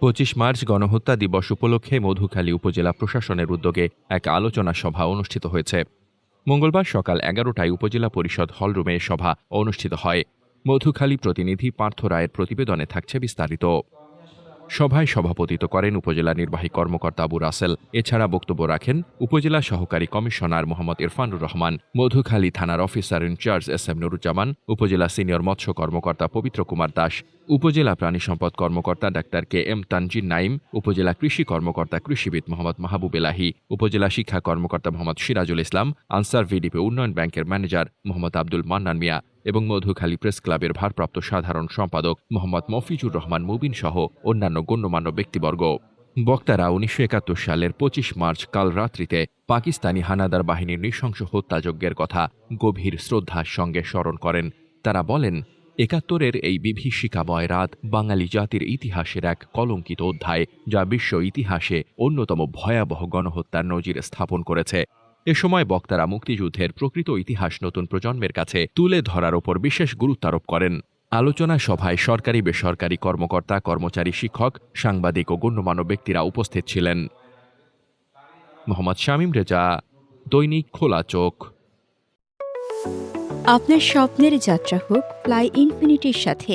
পঁচিশ মার্চ গণহত্যা দিবস উপলক্ষে মধুখালী উপজেলা প্রশাসনের উদ্যোগে এক আলোচনা সভা অনুষ্ঠিত হয়েছে। মঙ্গলবার সকাল এগারোটায় উপজেলা পরিষদ হলরুমে সভা অনুষ্ঠিত হয়। মধুখালী প্রতিনিধি পার্থ রায়ের প্রতিবেদনে থাকছে বিস্তারিত। সভায় সভাপতিত্ব করেন উপজেলা নির্বাহী কর্মকর্তা আবু রাসেল। এছাড়া বক্তব্য রাখেন উপজেলা সহকারী কমিশনার মোহাম্মদ ইরফানুর রহমান, মধুখালী থানার officer in charge S M Nuruzzaman, উপজেলা সিনিয়র মৎস্য কর্মকর্তা পবিত্র কুমার দাস, উপজেলা প্রাণী সম্পদ কর্মকর্তা doctor K M Tanjin Naim, উপজেলা কৃষি কর্মকর্তা কৃষিবিদ মোহাম্মদ মাহবুব এলাহি, উপজেলা শিক্ষা কর্মকর্তা মোহাম্মদ সিরাজুল ইসলাম, আনসার ভিডিপি উন্নয়ন ব্যাংকের ম্যানেজার মোহাম্মদ আব্দুল মান্নান মিয়া এবং মধুখালী প্রেস ক্লাবের ভারপ্রাপ্ত সাধারণ সম্পাদক মোহাম্মদ মফিজুর রহমান মুবিন সহ অন্যান্য গণ্যমান্য ব্যক্তিবর্গ। বক্তারা উনিশশো একাত্তর সালের পঁচিশ মার্চ কাল রাত্রিতে পাকিস্তানি হানাদার বাহিনীর নৃশংস হত্যাযজ্ঞের কথা গভীর শ্রদ্ধার সঙ্গে স্মরণ করেন। তারা বলেন, একাত্তরের এই বিভীষিকাময় রাত বাঙালি জাতির ইতিহাসের এক কলঙ্কিত অধ্যায় যা বিশ্ব ইতিহাসে অন্যতম ভয়াবহ গণহত্যার নজির স্থাপন করেছে। এ সময় বক্তারা মুক্তিযুদ্ধের প্রকৃত ইতিহাস নতুন প্রজন্মের কাছে তুলে ধরার ওপর বিশেষ গুরুত্বারোপ করেন। আলোচনা সভায় সরকারি বেসরকারি কর্মকর্তা, কর্মচারী, শিক্ষক, সাংবাদিক ও গণ্যমান্য ব্যক্তিরা উপস্থিত ছিলেন। মোহাম্মদ শামীম রেজা, দৈনিক খোলা চোখ। আপনার স্বপ্নের যাত্রা হোক, ফ্লাই ইনফিনিটির সাথে